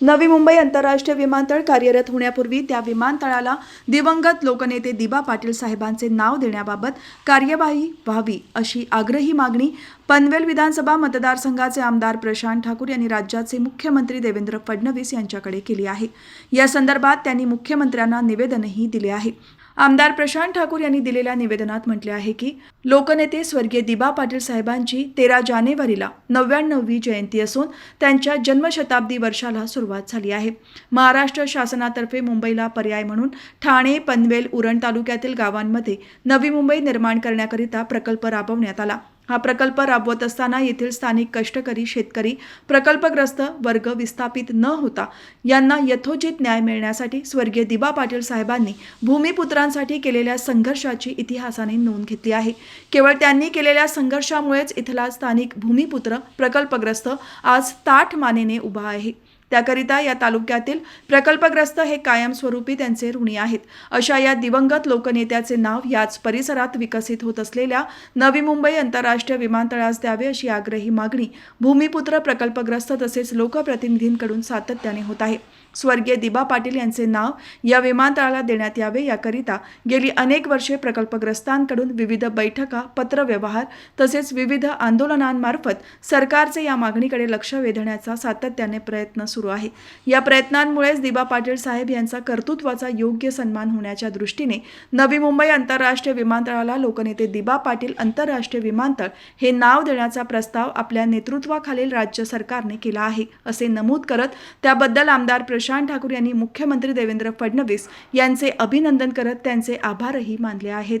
नवी मुंबई आंतरराष्ट्रीय विमानतळ कार्यरत होण्यापूर्वी त्या विमानतळाला दिवंगत लोकनेते दिबा पाटील साहेबांचे नाव देण्याबाबत कार्यवाही व्हावी अशी आग्रही मागणी पनवेल विधानसभा मतदारसंघाचे आमदार प्रशांत ठाकूर यांनी राज्याचे मुख्यमंत्री देवेंद्र फडणवीस यांच्याकडे केली आहे. या संदर्भात त्यांनी मुख्यमंत्र्यांना निवेदनही दिले आहे. आमदार प्रशांत ठाकूर यांनी दिलेल्या निवेदनात म्हटले आहे की लोकनेते स्वर्गीय दिबा पाटील साहेबांची तेरा जानेवारीला नव्याण्णववी जयंती असून त्यांच्या जन्मशताब्दी वर्षाला सुरुवात झाली आहे. महाराष्ट्र शासनातर्फे मुंबईला पर्याय म्हणून ठाणे पनवेल उरण तालुक्यातील गावांमध्ये नवी मुंबई निर्माण करण्याकरिता प्रकल्प राबवण्यात आला. हा प्रकल्प राबवत असताना येथील स्थानिक कष्टकरी शेतकरी प्रकल्पग्रस्त वर्ग विस्थापित न होता यांना यथोचित न्याय मिळण्यासाठी स्वर्गीय दिबा पाटील साहेबांनी भूमिपुत्रांसाठी केलेल्या संघर्षाची इतिहासाने नोंद घेतली आहे. केवळ त्यांनी केलेल्या संघर्षामुळेच इथला स्थानिक भूमिपुत्र प्रकल्पग्रस्त आज ताठ मानेने उभा आहे. त्याकरिता या तालुक्यातील प्रकल्पग्रस्त हे कायमस्वरूपी त्यांचे ऋणी आहेत. अशा या दिवंगत लोकनेत्याचे नाव याच परिसरात विकसित होत असलेल्या नवी मुंबई आंतरराष्ट्रीय विमानतळास द्यावे अशी आग्रही मागणी भूमिपुत्र प्रकल्पग्रस्त तसेच लोकप्रतिनिधींकडून सातत्याने होत आहे. स्वर्गीय दिबा पाटील यांचे नाव या विमानतळाला देण्यात यावे याकरिता गेली अनेक वर्षे प्रकल्पग्रस्तांकडून विविध बैठका पत्रव्यवहार तसेच विविध आंदोलनांमार्फत सरकारचे या मागणीकडे लक्ष वेधण्याचा सातत्याने प्रयत्न सुरू आहे. या प्रयत्नांमुळेच दिबा पाटील साहेब यांचा कर्तृत्वाचा योग्य सन्मान होण्याच्या दृष्टीने नवी मुंबई आंतरराष्ट्रीय विमानतळाला लोकनेते दिबा पाटील आंतरराष्ट्रीय विमानतळ हे नाव देण्याचा प्रस्ताव आपल्या नेतृत्वाखालील राज्य सरकारने केला आहे असे नमूद करत त्याबद्दल आमदार प्रशांत ठाकूर यांनी मुख्यमंत्री देवेंद्र फडणवीस यांचे अभिनंदन करत त्यांचे आभारही मानले आहेत.